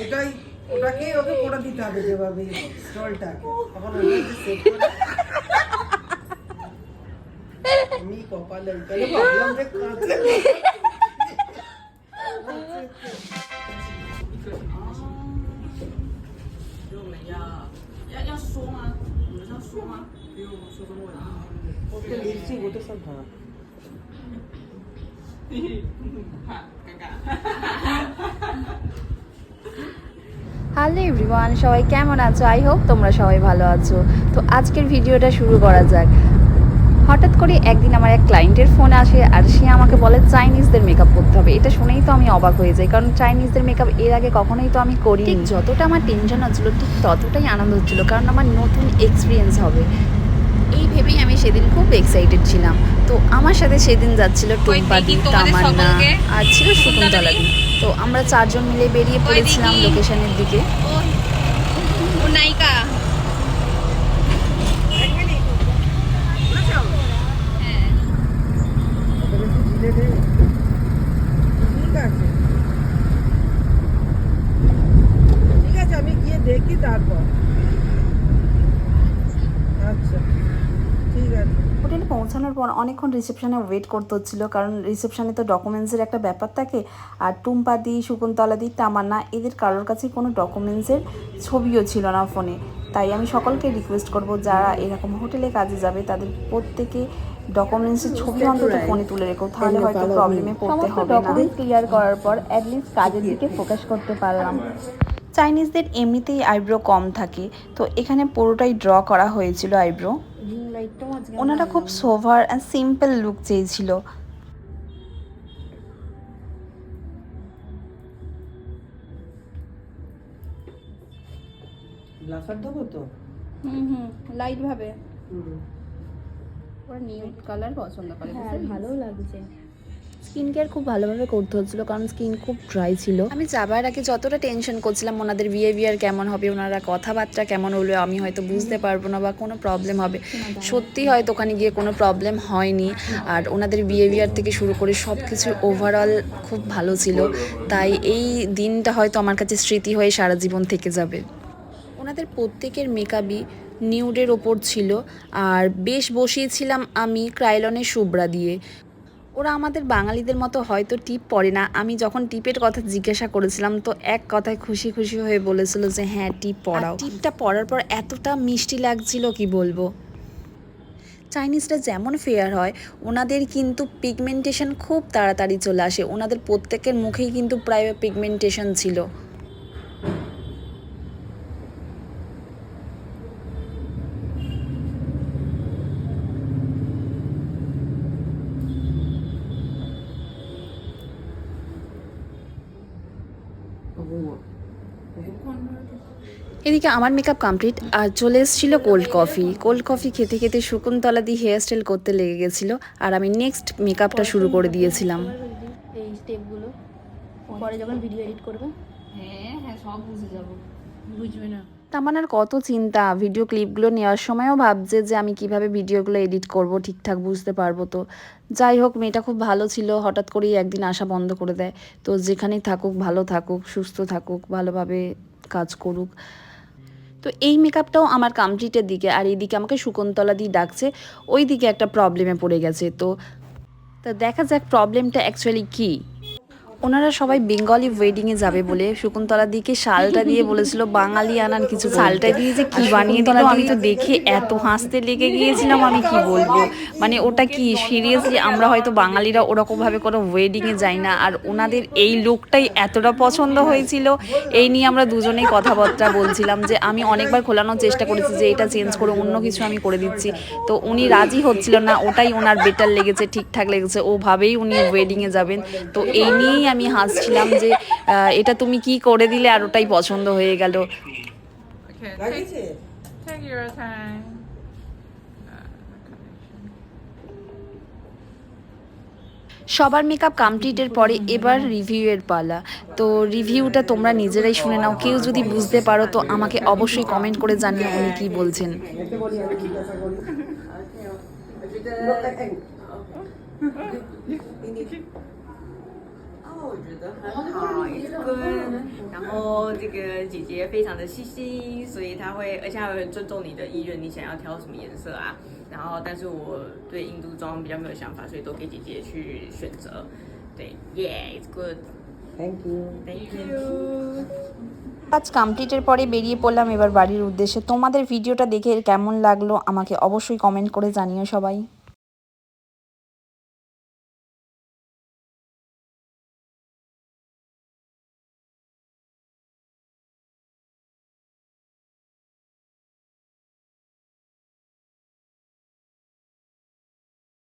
এটাই ওটাকেই ওকে করে দিতে হবে যেভাবে স্টলটাকে তখন ওটাকে সেট করে আমি কপালে তাহলে ভাবলাম যে কাঁচে用了呀，要要说吗？我们要说吗？不用说中文。 লিপস্টিক ওটা সব ভাব 怕尴尬。 হ্যালো এভরিওয়ান সবাই কেমন আছো? আই হোপ তোমরা সবাই ভালো আছো। তো আজকের ভিডিওটা শুরু করা যাক। হঠাৎ করে একদিন আমার এক ক্লায়েন্টের ফোন আসে আর সে আমাকে বলে চাইনিজদের মেকআপ করতে হবে। এটা শুনেই তো আমি অবাক হয়ে যাই কারণ চাইনিজদের মেকআপ এর আগে কখনোই তো আমি করি ঠিক যতটা আমার টেনশন হচ্ছিল ঠিক ততটাই আনন্দ হচ্ছিল কারণ আমার নতুন এক্সপিরিয়েন্স হবে। এই ভেবেই আমি সেদিন খুব এক্সাইটেড ছিলাম। তো আমার সাথে সেদিন যাচ্ছিল টুম্পাদি তামান্না আর ছিল শকুন্তলা দি তো আমরা চারজন মিলে বেরিয়ে পড়েছিলাম লোকেশনের দিকে। ও নায়িকা। ঠিক ঠিক আছে আমি গিয়ে দেখি তারপর আচ্ছা ঠিক আছে হোটেলে পর অনেকক্ষণ রিসেপশানে ওয়েট করতে হচ্ছিল কারণ রিসেপশানে তো ডকুমেন্টসের একটা ব্যাপার থাকে আর টুম্পাদি শকুন্তলাদি তামান্না এদের কারোর কাছে কোনো ডকুমেন্টসের ছবিও ছিল না ফোনে তাই আমি সকলকে রিকোয়েস্ট করব যারা এরকম হোটেলে কাজে যাবে তাদের প্রত্যেকে ডকুমেন্টসের ছবি অন্তত ফোনে তুলে রেখো তাহলে হয়তো প্রবলেমে পড়তে হবে না। ক্লিয়ার করার পর অ্যাটলিস্ট কাজের দিকে ফোকাস করতে পারলাম। চাইনিজদের এমনিতেই আইব্রো কম থাকে তো এখানে পুরোটাই ড্র করা হয়েছিল আইব্রো ওনারা খুব সোভার অ্যান্ড সিম্পল লুক চেয়েছিল। ব্লাসার দেবো তো? হুম হুম লাইট ভাবে। ওরা নিউড কালার পছন্দ করে হ্যাঁ ভালো লাগছে। স্কিন কেয়ার খুব ভালোভাবে করতে হচ্ছিল কারণ স্কিন খুব ড্রাই ছিল। আমি যাবার আগে যতটা টেনশন করছিলাম ওনাদের বিহেভিয়ার কেমন হবে ওনারা কথাবার্তা কেমন হলো আমি হয়তো বুঝতে পারব না বা কোনো প্রবলেম হবে। সত্যি হয়তো ওখানে গিয়ে কোনো প্রবলেম হয়নি। আর ওনাদের বিহেভিয়ার থেকে শুরু করে সব কিছু ওভারঅল খুব ভালো ছিল। তাই এই দিনটা হয়তো আমার কাছে স্মৃতি হয়ে সারা জীবন থেকে যাবে। ওনাদের প্রত্যেকের মেকআপই নিউডের ওপর ছিল। আর বেশ বসিয়েছিলাম আমি ক্রাইলনের শুভ্রা দিয়ে। ওরা আমাদের বাঙালিদের মতো হয়তো টিপ পড়ে না। আমি যখন টিপের কথা জিজ্ঞাসা করেছিলাম, তো এক কথায় খুশি খুশি হয়ে বলেছিল যে হ্যাঁ টিপ পড়াও। টিপটা পড়ার পর এতটা মিষ্টি লাগছিল কি বলব? চাইনিজরা যেমন ফেয়ার হয়, ওনাদের কিন্তু পিগমেন্টেশন খুব তাড়াতাড়ি চলে আসে। ওনাদের প্রত্যেকের মুখেই কিন্তু প্রায় পিগমেন্টেশন ছিল। এদিকে আমার মেকআপ কমপ্লিট আর চলে এসেছিল কোল্ড কফি কোল্ড কফি খেতে খেতে শকুন্তলা দিয়ে হেয়ার স্টাইল করতে লেগে গেছিল আর আমি নেক্সট মেকআপটা শুরু করে দিয়েছিলাম। এই স্টেপগুলো পরে যখন ভিডিও এডিট করবে? হ্যাঁ হ্যাঁ সব বুঝে যাব। বুঝবে না। তামান্নার কত চিন্তা? ভিডিও ক্লিপগুলো নেওয়ার সময়ও ভাবছে যে আমি কীভাবে ভিডিওগুলো এডিট করব, ঠিকঠাক বুঝতে পারব তো। যাই হোক, মেয়েটা খুব ভালো ছিল, হঠাৎ করেই একদিন আসা বন্ধ করে দেয়। তো যেখানেই থাকুক, ভালো থাকুক, সুস্থ থাকুক, ভালোভাবে কাজ করুক। তো এই মেকআপটাও আমার কমপ্লিটের দিকে, আর এইদিকে আমাকে শকুন্তলা দিয়ে ডাকছে ওই দিকে একটা প্রবলেমে পড়ে গেছে। তো, তা দেখা যাক প্রবলেমটা অ্যাকচুয়ালি কী? ওনারা সবাই বেঙ্গলি ওয়েডিংয়ে যাবে বলে শকুন্তলা দিকে শালটা দিয়ে বলেছিল বাঙালি আনার কিছু শালটা দিয়ে যে কি বানিয়ে দিল আমি তো দেখে এত হাসতে লেগে গিয়েছিলাম আমি কি বলব? মানে ওটা কি সিরিয়াসলি আমরা হয়তো বাঙালিরা ওরকমভাবে কোনো ওয়েডিংয়ে যাই না আর ওনাদের এই লুকটাই এতটা পছন্দ হয়েছিল? এই নিয়ে আমরা দুজনেই কথাবার্তা বলছিলাম যে আমি অনেকবার খোলানোর চেষ্টা করেছি যে এটা চেঞ্জ করে অন্য কিছু আমি করে দিচ্ছি। তো উনি রাজি হচ্ছিল না ওটাই ওনার বেটার লেগেছে ঠিকঠাক লেগেছে। ওভাবেই উনি ওয়েডিংয়ে যাবেন। তো এই নিয়েই আমি হাসছিলাম যে এটা তুমি কি করে দিলে আর ওটাই পছন্দ হয়ে গেল. সবার মেকআপ কমপ্লিটের পরে এবার রিভিউয়ের পালা তো রিভিউটা তোমরা নিজেরাই শুনে নাও কেউ যদি বুঝতে পারো তো আমাকে অবশ্যই কমেন্ট করে জানিও উনি কি বলছেন এতে বলি আমি জিজ্ঞাসা করি 然后这个姐姐非常的细心，所以她会，而且还会很尊重你的意愿，你想要挑什么颜色啊。然后，但是我对印度妆比较没有想法，所以都给姐姐去选择。对，Yeah，it's good。 thank you Thank you. কাজ কমপ্লিটের পরে বেরিয়ে পড়লাম এবার বাড়ির উদ্দেশ্যে তোমাদের ভিডিওটা দেখে কেমন লাগলো আমাকে অবশ্যই কমেন্ট করে জানিও সবাই